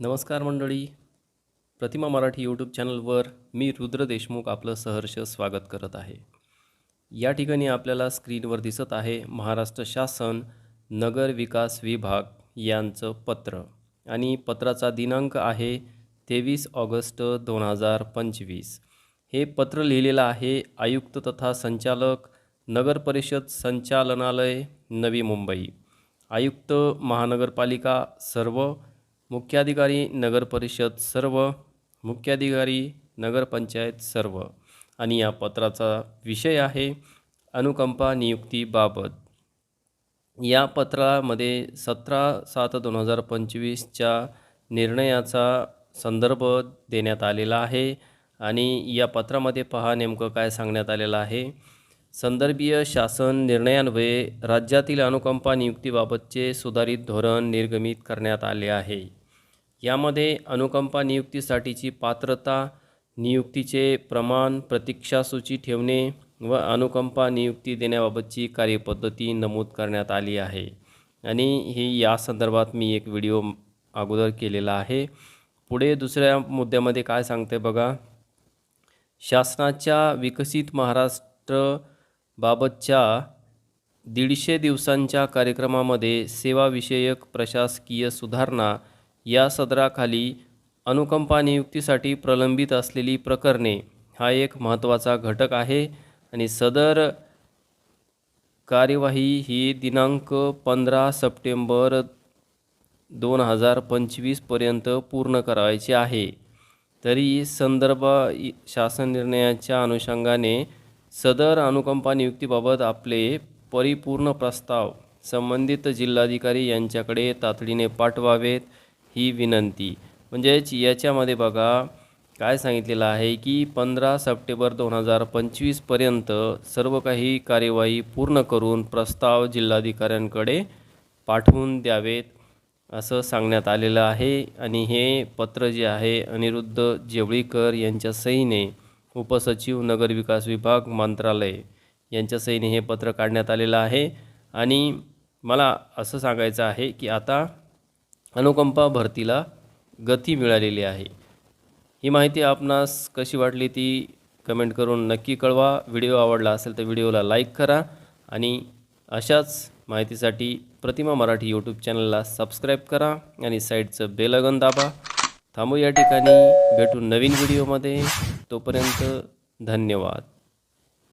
नमस्कार मंडळी. प्रतिमा मराठी यूट्यूब चॅनलवर मी रुद्र देशमुख आपलं सहर्ष स्वागत करत आहे. या ठिकाणी आपल्याला स्क्रीनवर दिसत आहे महाराष्ट्र शासन नगर विकास विभाग यांचं पत्र. आणि पत्राचा दिनांक आहे तेवीस ऑगस्ट दोन हजार पंचवीस. हे पत्र लिहिलेलं आहे आयुक्त तथा संचालक नगर परिषद संचालनालय नवी मुंबई. आयुक्त महानगरपालिका सर्व मुख्याधिकारी नगर परिषद सर्व मुख्याधिकारी नगरपंचायत सर्व. आणि या पत्राचा विषय आहे अनुकंपा नियुक्तीबाबत या पत्रामध्ये सतरा सात दोन हजार पंचवीसच्या निर्णयाचा संदर्भ देण्यात आलेला आहे आणि या पत्रामध्ये पहा नेमकं काय सांगण्यात आलेलं आहे. संदर्भीय शासन निर्णयान्वये राज्यातील अनुकंपा नियुक्तीबाबतचे सुधारित धोरण निर्गमित करण्यात आले आहे. यामध्ये अनुकंपा नियुक्तीसाठीची पात्रता नियुक्तीचे प्रमाण प्रतीक्षासूची ठेवणे व अनुकंपा नियुक्ती देण्याबाबतची कार्यपद्धती नमूद करण्यात आली आहे. आणि ही या संदर्भात मी एक व्हिडिओ अगोदर केलेला आहे. पुढे दुसऱ्या मुद्द्यामध्ये काय सांगते बघा. शासनाच्या विकसित महाराष्ट्र बाबतच्या दीडशे दिवसांच्या कार्यक्रमामध्ये सेवाविषयक प्रशासकीय सुधारणा या सदराखाली अनुकंपा नियुक्तीसाठी प्रलंबित असलेली प्रकरणे हा एक महत्त्वाचा घटक आहे आणि सदर कार्यवाही ही दिनांक पंधरा सप्टेंबर दोन हजार पंचवीसपर्यंत पूर्ण करायची आहे. तरी संदर्भ शासन निर्णयाच्या अनुषंगाने सदर अनुकंपा नियुक्तीबाबत आपले परिपूर्ण प्रस्ताव संबंधित जिल्हाधिकारी यांच्याकडे तातडीने पाठवावेत. ही विनंती. म्हणजेच याच्यामध्ये बघा काय सांगितलेलं आहे की पंधरा सप्टेंबर दोन हजार पंचवीसपर्यंत सर्व काही कार्यवाही पूर्ण करून प्रस्ताव जिल्हाधिकाऱ्यांकडे पाठवून द्यावेत असं सांगण्यात आलेलं आहे. आणि हे पत्र जे आहे अनिरुद्ध जेवळीकर यांच्या सहीने उपसचिव नगरविकास विभाग मंत्रालय यांच्या सहीने हे पत्र काढण्यात आलेलं आहे. आणि मला असं सांगायचं आहे की आता अनुकंपा भरतीला गती मिळालेली आहे. ही माहिती आपणास कशी वाटली ती कमेंट करून नक्की कळवा. व्हिडिओ आवडला असेल तर व्हिडिओला लाईक करा आणि अशाच माहितीसाठी प्रतिमा मराठी यूट्यूब चॅनलला सबस्क्राईब करा आणि साईडचं बेलगन दाबा. थांबू या ठिकाणी. भेटू नवीन व्हिडिओमध्ये. तोपर्यंत धन्यवाद.